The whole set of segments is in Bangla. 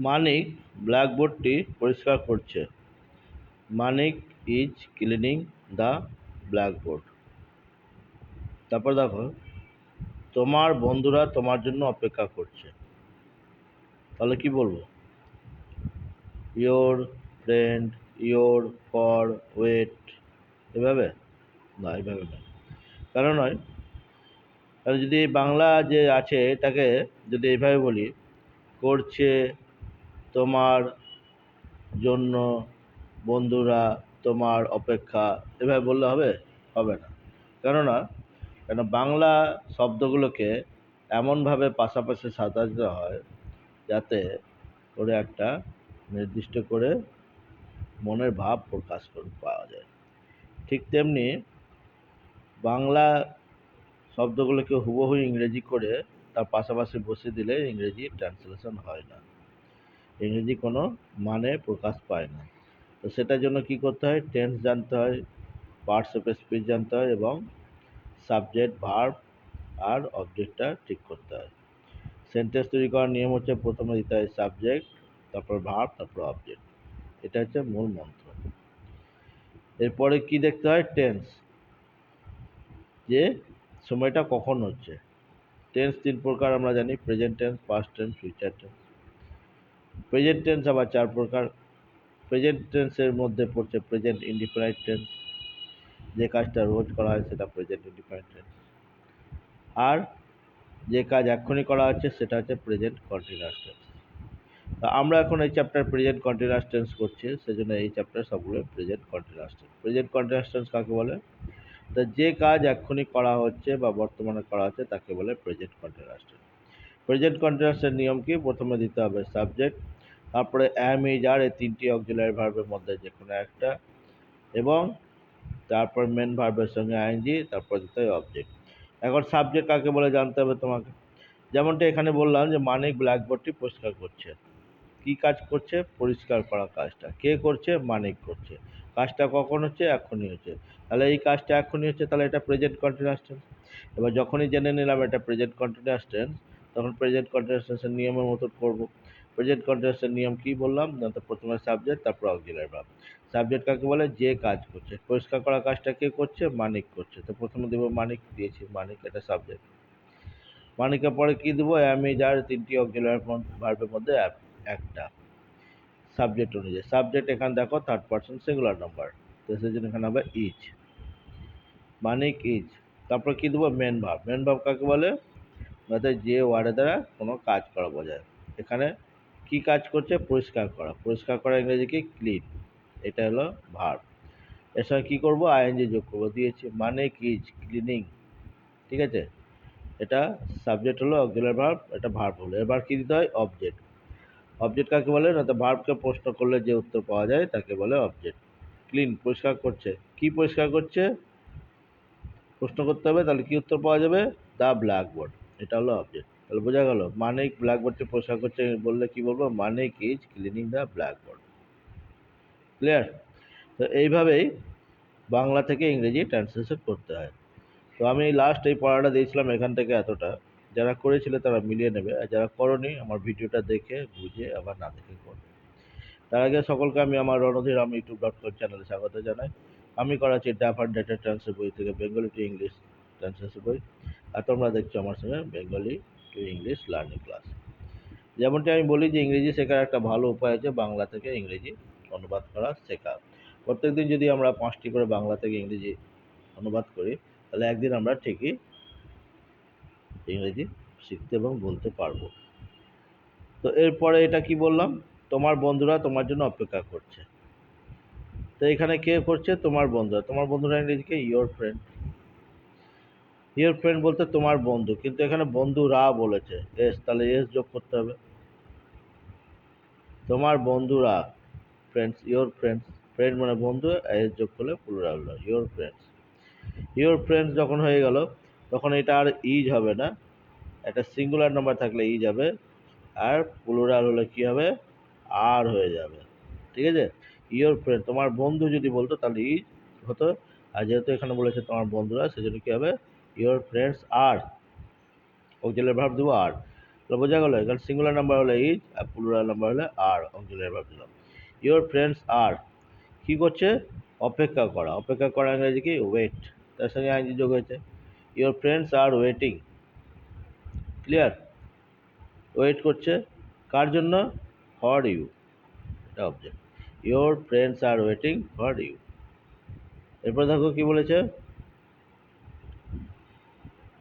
মানিক ব্ল্যাকবোর্ডটি পরিষ্কার করছে। Manik is cleaning the blackboard. তারপর দেখো, তোমার বন্ধুরা তোমার জন্য অপেক্ষা করছে। তাহলে কি বলব? Your friend, your for wait. এভাবে? না এভাবে না। কেন নয়? তাহলে যদি বাংলা যে আছে, তাকে যদি এইভাবে বলি, করছে তোমার জন্য বন্ধুরা তোমার অপেক্ষা, এভাবে বললে হবে? হবে না। কেননা, কেন বাংলা শব্দগুলোকে এমনভাবে পাশাপাশি সাজাতে হয় যাতে করে একটা নির্দিষ্ট করে মনের ভাব প্রকাশ করে, পাওয়া যায়। ঠিক তেমনি বাংলা শব্দগুলোকে হুবহু ইংরেজি করে তার পাশাপাশি বসে দিলে ইংরেজি ট্রান্সলেশন হয় না। ইংরেজি কোনো মানে প্রকাশ পায় না। তো সেটার জন্য কি করতে হয়? টেন্স জানতে হয় পার্টস অফ স্পিচ জানতে হয় এবং সাবজেক্ট ভার্ব আর অবজেক্টটা ঠিক করতে হয়। সেন্টেন্স তৈরি করার নিয়ম হচ্ছে প্রথমে দিতে হয় সাবজেক্ট তারপর ভার্ব তারপর অবজেক্ট এটা হচ্ছে মূল মন্ত্র। এরপরে কি দেখতে হয়? টেন্স যে সময়টা কখন হচ্ছে। টেন্স তিন প্রকার আমরা জানি present tense past tense future tense present tense আবার চার প্রকার। প্রেজেন্ট টেন্সের মধ্যে পড়ছে প্রেজেন্ট ইন্ডিফারেন্ট টেন্স যে কাজটা রোজ করা হয় সেটা প্রেজেন্ট ইন্ডিফারেন্ট টেন্স আর যে কাজ এক্ষুনি করা হচ্ছে সেটা হচ্ছে প্রেজেন্ট কন্টিনিউয়াস টেন্স তা আমরা এখন এই চ্যাপ্টার প্রেজেন্ট কন্টিনিউয়াস টেন্স করছি, সেজন্য এই চ্যাপ্টার সবগুলো present continuous tense present continuous tense কাকে বলে? তা যে কাজ এক্ষুনি করা হচ্ছে বা বর্তমানে করা হচ্ছে তাকে বলে প্রেজেন্ট কন্টিনিউয়াস টেন্স প্রেজেন্ট কন্টিনিউয়াসের নিয়ম কি? প্রথমে দিতে হবে সাবজেক্ট তারপরে অ্যাম ইজ আর এই তিনটি অক্সিলারি ভার্বের মধ্যে যে কোনো একটা এবং তারপর মেন ভার্বের সঙ্গে আইনজি তারপর দিতে হবে অবজেক্ট এখন সাবজেক্ট কাকে বলে জানতে হবে তোমাকে? যেমনটা এখানে বললাম যে মানিক ব্ল্যাকবোর্ডটি পরিষ্কার করছে। কি কাজ করছে? পরিষ্কার করা কাজটা। কে করছে? মানিক করছে। কাজটা কখন হচ্ছে? এখনই হচ্ছে। তাহলে এই কাজটা এখনই হচ্ছে, তাহলে এটা প্রেজেন্ট কন্টিনিউয়াস টেন্স এবার যখনই জেনে নিলাম এটা প্রেজেন্ট কন্টিনিউয়াস টেন্স তখন প্রেজেন্ট কন্টিনিউয়াস টেন্সের নিয়মের মতো করব। প্রেজেন্ট কন্টিনিউয়াসের নিয়ম কি বললাম? না তো প্রথমে সাবজেক্ট তারপর অক্সিলারি ভার্ব সাবজেক্ট কাকে বলে? যে কাজ করছে। পরিষ্কার করা কাজটা কে করছে? মানিক করছে। তো প্রথমে দেবো মানিক, দিয়েছি মানিক, এটা সাবজেক্ট মানিকের পরে কি দেবো? আমি যার তিনটি অক্সিলারি ভার্বের মধ্যে এক- একটা। সাবজেক্ট অনুযায়ী। সাবজেক্ট এখানে দেখো থার্ড পার্সন সিঙ্গুলার নাম্বার তো সেই জন্য এখানে হবে ইজ মানিক ইজ তারপর কি দেবো? মেন ভাব মেন ভাব কাকে বলে? অর্থাৎ যে ওয়ার্ডের দ্বারা কোনো কাজ করা বোঝায়। এখানে কি কাজ করছে? পরিষ্কার করা। পরিষ্কার করা ইংরেজি কি? ক্লিন এটা হলো ভার্ব এর সঙ্গে কী করব? আইএনজি যোগ করব। দিয়েছি। মানে কিজ ক্লিনিং ঠিক আছে? এটা সাবজেক্ট হলো অক্সিলারি ভার্ব এটা ভার্ব হলো। এবার কী দিতে হয়? অবজেক্ট অবজেক্ট কাকে বলে? না তো ভার্বকে প্রশ্ন করলে যে উত্তর পাওয়া যায়, তাকে বলে অবজেক্ট ক্লিন পরিষ্কার করছে। কি পরিষ্কার করছে? প্রশ্ন করতে হবে, তাহলে কি উত্তর পাওয়া যাবে? দ্য ব্ল্যাকবোর্ড এটা হলো অবজেক্ট তাহলে বোঝা গেল মানিক ব্ল্যাকবোর্ডটি পরিষ্কার করছে, বললে কি বলব? Manik is cleaning the blackboard clear তো এইভাবেই বাংলা থেকে ইংরেজি ট্রান্সলেশন করতে হয়। তো আমি লাস্ট এই পড়াটা দিয়েছিলাম এখান থেকে এতটা। যারা করেছিলে তারা মিলিয়ে নেবে, আর যারা করনি, আমার ভিডিওটা দেখে, বুঝে, আবার না দেখে করবে। তার আগে সকলকে আমি আমার রণধীর আমি ইউটিউব ডট কম চ্যানেলে স্বাগত জানাই। আমি করাচ্ছি আর ডেটা ট্রান্সলেট বই থেকে বেঙ্গলি টু ইংলিশ ট্রান্সলেশন বই। আর তোমরা দেখছ আমার সঙ্গে Bengali to English learning class যেমনটি আমি বলি যে ইংরেজি শেখার একটা ভালো উপায় আছে বাংলা থেকে ইংরেজি অনুবাদ করা শেখা। প্রত্যেকদিন যদি আমরা পাঁচটি করে বাংলা থেকে ইংরেজি অনুবাদ করি, তাহলে একদিন আমরা ঠিকই ইংরেজি শিখতে এবং বলতে পারব। তো এরপরে এটা কি বললাম? তোমার বন্ধুরা তোমার জন্য অপেক্ষা করছে। তো এখানে কে করছে? তোমার বন্ধুরা। তোমার বন্ধুরা ইংরেজিকে ইয়োর ফ্রেন্ড ইয়োর ফ্রেন্ড বলতে তোমার বন্ধু। কিন্তু এখানে বন্ধুরা বলেছে। এস তাহলে এস যোগ করতে হবে। তোমার বন্ধুরা ফ্রেন্ডস ইয়োর ফ্রেন্ডস ফ্রেন্ড মানে বন্ধু এস যোগ করলে প্লুরাল হলো ইয়োর ফ্রেন্ডস ইয়োর ফ্রেন্ডস যখন হয়ে গেল, তখন এটা আর ইজ হবে না। একটা সিঙ্গুলার নাম্বার থাকলে ইজ হবে। আর প্লুরাল হলে কি হবে? আর হয়ে যাবে। ঠিক আছে? ইয়োর ফ্রেন্ড তোমার বন্ধু যদি বলতো, তাহলে ইজ হতো। আর যেহেতু এখানে বলেছে তোমার বন্ধুরা, সেজন্য কি হবে? Your friends are auxiliary verb দেবো আর তাহলে বোঝা গেল এখানে সিঙ্গুলার নাম্বার হলে ইজ আর প্লুরাল নাম্বার হলে আর অক্সিলারি ভার্ব দিলাম ইওর ফ্রেন্ডস আর কি করছে অপেক্ষা করা অপেক্ষা করা ইংরেজি কি ওয়েট তার সঙ্গে আইনজি যোগ হয়েছে your friends are waiting clear wait করছে কার জন্য ফর ইউ এটা object your friends are waiting for you এরপর দেখো কি বলেছে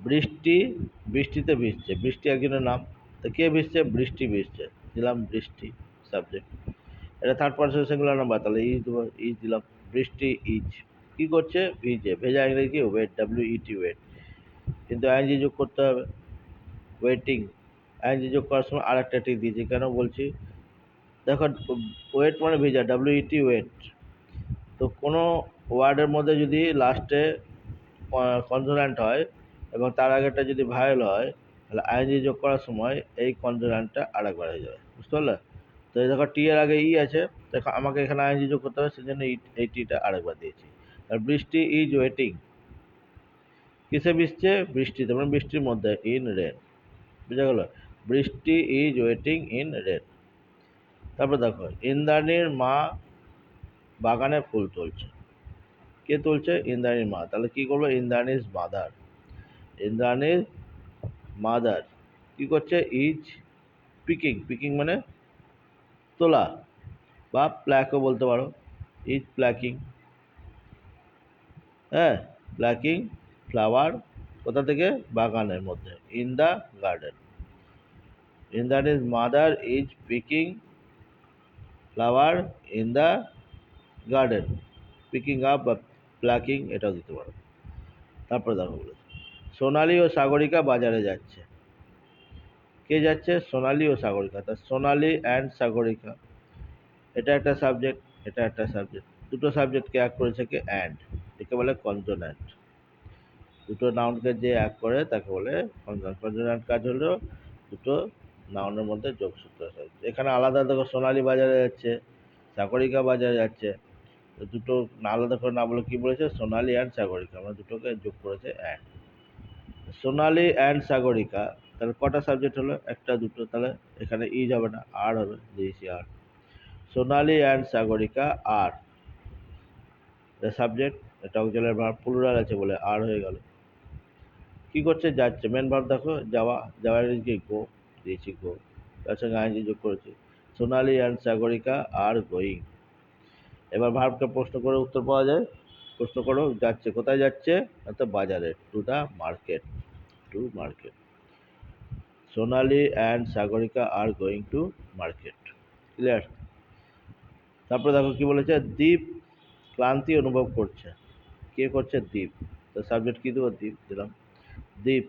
বৃষ্টি, বৃষ্টিতে ভিজছে। বৃষ্টি একজনের নাম। তো কে ভিজছে? বৃষ্টি ভিজছে। দিলাম বৃষ্টি সাবজেক্ট এটা থার্ড পার্সন সিঙ্গুলার নাম্বার তাহলে ইজ দেবো ইজ দিলাম। বৃষ্টি ইজ কী করছে? ভিজে। ভেজা ইংরেজি কি? Wet W E T wet কিন্তু আইনজি যোগ করতে হবে। ওয়েটিং আইনজি যোগ করার সময় আর একটা টিক দিয়েছি। কেন বলছি? দেখো ওয়েট মানে ভেজা ডাব্লিউ ই টি ওয়েট তো কোনো ওয়ার্ডের মধ্যে যদি লাস্টে কনসোনান্ট হয় এবং তার আগেরটা যদি ভায়েল হয়, তাহলে আইনজি যোগ করার সময় এই কনসোনান্টটা আরেকবার হয়ে যাবে। বুঝতে পারলে? তো এই দেখো টি এর আগে ই আছে, দেখো আমাকে এখানে আইনজি যোগ করতে হবে, সেজন্য এই টিটা আরেকবার দিয়েছি। আর বৃষ্টি ইজ ওয়েটিং কিসে বৃষ্টি? বৃষ্টিতে মানে বৃষ্টির মধ্যে ইন রেন বুঝা গেল? বৃষ্টি ইজ ওয়েটিং ইন রেন তারপর দেখো, ইন্দ্রাণীর মা বাগানে ফুল তুলছে। কে তুলছে? ইন্দ্রাণীর মা। তাহলে কি করব? ইন্দ্রাণীর মাদার ইন্দ্রাণীর মাদার। কি করছে? ইজ পিকিং পিকিং মানে তোলা বা প্ল্যাকও বলতে পারো। ইজ প্ল্যাকিং হ্যাঁ প্ল্যাকিং ফ্লাওয়ার কোথা থেকে? বাগানের মধ্যে in the garden ইন্দ্রাণীর mother is picking flower in the garden picking up বা প্ল্যাকিং এটাও দিতে পারো। তারপরে দেখো বলে সোনালি ও সাগরিকা বাজারে যাচ্ছে। কে যাচ্ছে? সোনালি ও সাগরিকা। তা সোনালি অ্যান্ড সাগরিকা। এটা একটা সাবজেক্ট এটা একটা সাবজেক্ট দুটো সাবজেক্টকে এক করেছে কে? অ্যান্ড একে বলে কনজোন্যান্ট দুটো নাউনকে যে এক করে, তাকে বলে কনজোন্যান্ট কনজোন্যান্ট কাজ হলো দুটো নাউনের মধ্যে যোগসূত্র। এখানে আলাদা দেখো সোনালি বাজারে যাচ্ছে, সাগরিকা বাজারে যাচ্ছে। দুটো আলাদা করে না বলে কী বলেছে? সোনালি অ্যান্ড সাগরিকা। আমরা দুটোকে যোগ করেছে অ্যান্ড সোনালি অ্যান্ড সাগরিকা, তাহলে কটা সাবজেক্ট হলো? একটা, দুটো, তাহলে এখানে ইজ হবে না আর হবে দিয়েছি are Sonali and Sagarika are subject এটা অক্সিলারি ভার্ব প্লুরাল আছে বলে আর হয়ে গেল। কি করছে? যাচ্ছে। মেন ভার্ব দেখো, যাওয়া, যাওয়ার কি? গো দিয়েছি গো তার সঙ্গে আইনজি যোগ করেছি। Sonali and Sagarika are going এবার ভার্বকে প্রশ্ন করে উত্তর পাওয়া যায়। প্রশ্ন করো, যাচ্ছে, কোথায় যাচ্ছে? তো বাজারে to the market to market Sonali and Sagarika are going to market clear তারপরে দেখো কি বলেছে? দ্বীপ ক্লান্তি অনুভব করছে। কে করছে? দ্বীপ। তো সাবজেক্ট কী দেবো? দ্বীপ দিলাম। দ্বীপ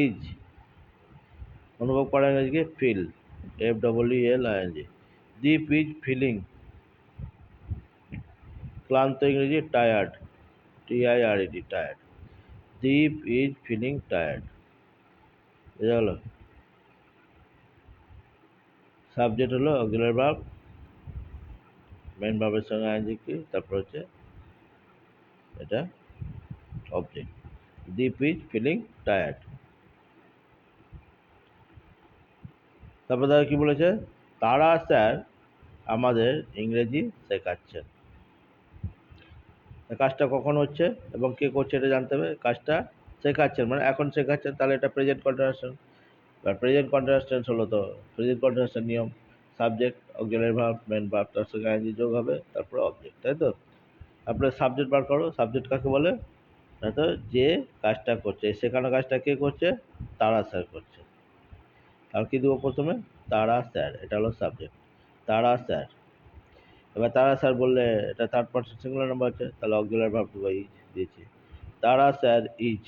ইজ অনুভব করা ইংরেজিকে feel F double E L I N G Dweep is feeling ক্লান্ত ইংরেজি tired T I R E D tired Deep is feeling tired বোঝা গেল? সাবজেক্ট হলো অক্সিলারি ভার্ব মেন ভার্বের সঙ্গে আইনজি কি, তারপর হচ্ছে এটা object Deep is feeling tired তারপর দাদা কি বলেছে? তারা স্যার আমাদের ইংরেজি শেখাচ্ছেন। কাজটা কখন হচ্ছে এবং কে করছে এটা জানতে হবে, কাজটা শেখাচ্ছেন মানে এখন শেখাচ্ছেন, তাহলে এটা প্রেজেন্ট কন্টিনিউশন আর প্রেজেন্ট কন্টিনিউয়াস টেন্স হলো তো প্রেজেন্ট কন্টিনিউয়াসের নিয়ম subject auxiliary verb main verb তার সঙ্গে আইনজি যোগ হবে, তারপরে অবজেক্ট তাই তো? তারপরে সাবজেক্ট বার করো সাবজেক্ট কাকে বলে? তো? যে কাজটা করছে শেখানো কাজটা কে করছে? তারা স্যার করছে। আর কি দেবো প্রথমে? তারা স্যার এটা হলো সাবজেক্ট তারা স্যার এবার তারা স্যার বললে, এটা থার্ড পার্সন সিঙ্গুলার নাম্বার আছে তাহলে অক্সিলারি ভার্ব দেবো ইজ দিয়েছি। তারা স্যার ইজ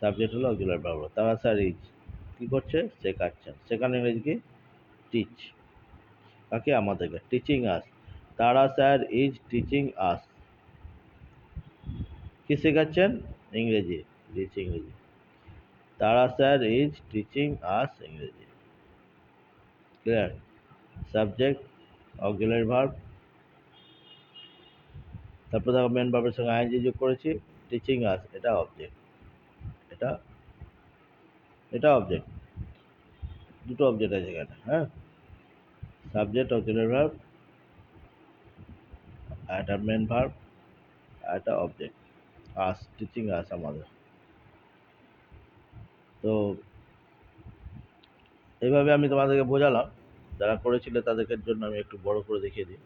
সাবজেক্ট হলো auxiliary verb Tara sir is কী করছে? শেখাচ্ছেন শেখানো ইংরেজি কি? টিচ কাকে আমাদেরকে টিচিং আস তারা স্যার ইজ টিচিং আস কি শেখাচ্ছেন? ইংরেজি। দিয়েছি ইংরেজি। তারা স্যার ইজ টিচিং আস ইংরেজি। ক্লিয়ার সাবজেক্ট অক্সিলারি ভার্ব তারপর দেখো মেন ভার্বের সঙ্গে আইনজি যোগ করেছি। টিচিং আস এটা অবজেক্ট এটা এটা অবজেক্ট দুটো অবজেক্ট আছে এখানে হ্যাঁ? সাবজেক্ট অক্সিলারি ভার্ব একটা মেন ভার্ব একটা অবজেক্ট আস টিচিং আস আমাদের। তো এইভাবে আমি তোমাদেরকে বোঝালাম। যারা করেছিলে তাদের জন্য আমি একটু বড় করে দেখিয়ে দিই।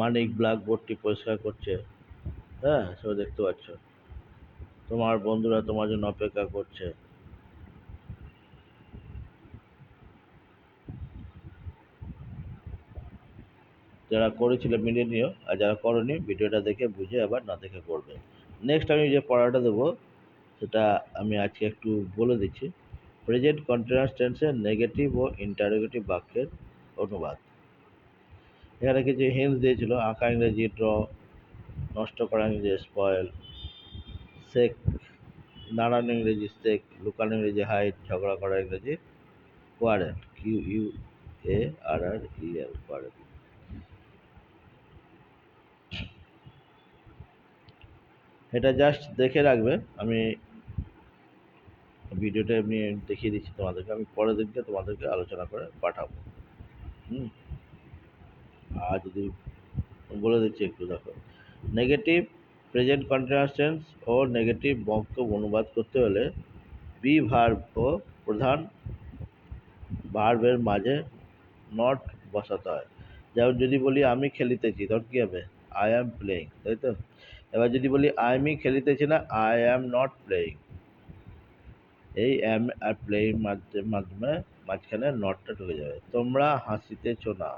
মানিক ব্ল্যাকবোর্ডটি পরিষ্কার করছে। হ্যাঁ সেটা দেখতে পাচ্ছ। তোমার বন্ধুরা তোমার জন্য অপেক্ষা করছে। যারা করেছিলে মিলিয়ে নিও, আর যারা করনি, ভিডিওটা দেখে বুঝে আবার না দেখে করবে। নেক্সট আমি যে পড়াটা দেবো, সেটা আমি আজকে একটু বলে দিচ্ছি। প্রেজেন্ট কন্টিনিউয়াস টেন্সের নেগেটিভ ও ইন্টারোগেটিভ বাক্যের অনুবাদ। এখানে কিছু হিন্টস দিয়েছিল, আঁকা ইংরেজি ড্র নষ্ট করা ইংরেজি স্পয়েল সেক নানান ইংরেজি সেক লুকানো ইংরেজি হাইট ঝগড়া করা ইংরেজি quarrel Q U A R R E L quarrel এটা জাস্ট দেখে রাখবে, আমি ভিডিওটা এমনি দেখিয়ে দিচ্ছি তোমাদেরকে। আমি পরের দিনকে তোমাদেরকে আলোচনা করে পাঠাবো। হুম? আর যদি বলে দিচ্ছি একটু দেখো। নেগেটিভ প্রেজেন্ট কন্টিনিউয়াস ও নেগেটিভ বাক্য অনুবাদ করতে হলে বি ভার্ব ও প্রধান ভার্বের মাঝে নট বসাতে হয়। যেমন যদি বলি, আমি খেলিতেছি তখন কী হবে? আই অ্যাম প্লেয়িং তাই তো? এবার যদি বলি, আমি খেলিতেছি না আই অ্যাম নট প্লেয়িং এই অ্যাম আর প্লেয়িং মাধ্যমে মাঝখানে নটটা ঢুকে যাবে। তোমরা হাসিতেছ না।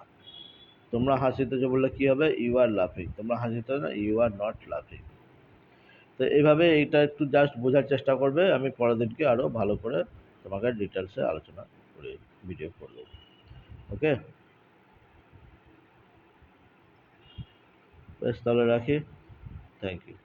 তোমরা হাসিতেছো বললে কী হবে? ইউ আর লাফিং তোমরা হাসিতে না ইউ আর নট লাফিং তো এইভাবে এইটা একটু জাস্ট বোঝার চেষ্টা করবে। আমি পরের দিনকে আরও ভালো করে তোমাকে ডিটেলসে আলোচনা করে ভিডিও করে দেবো ওকে বেশ, তাহলে রাখি। Thank you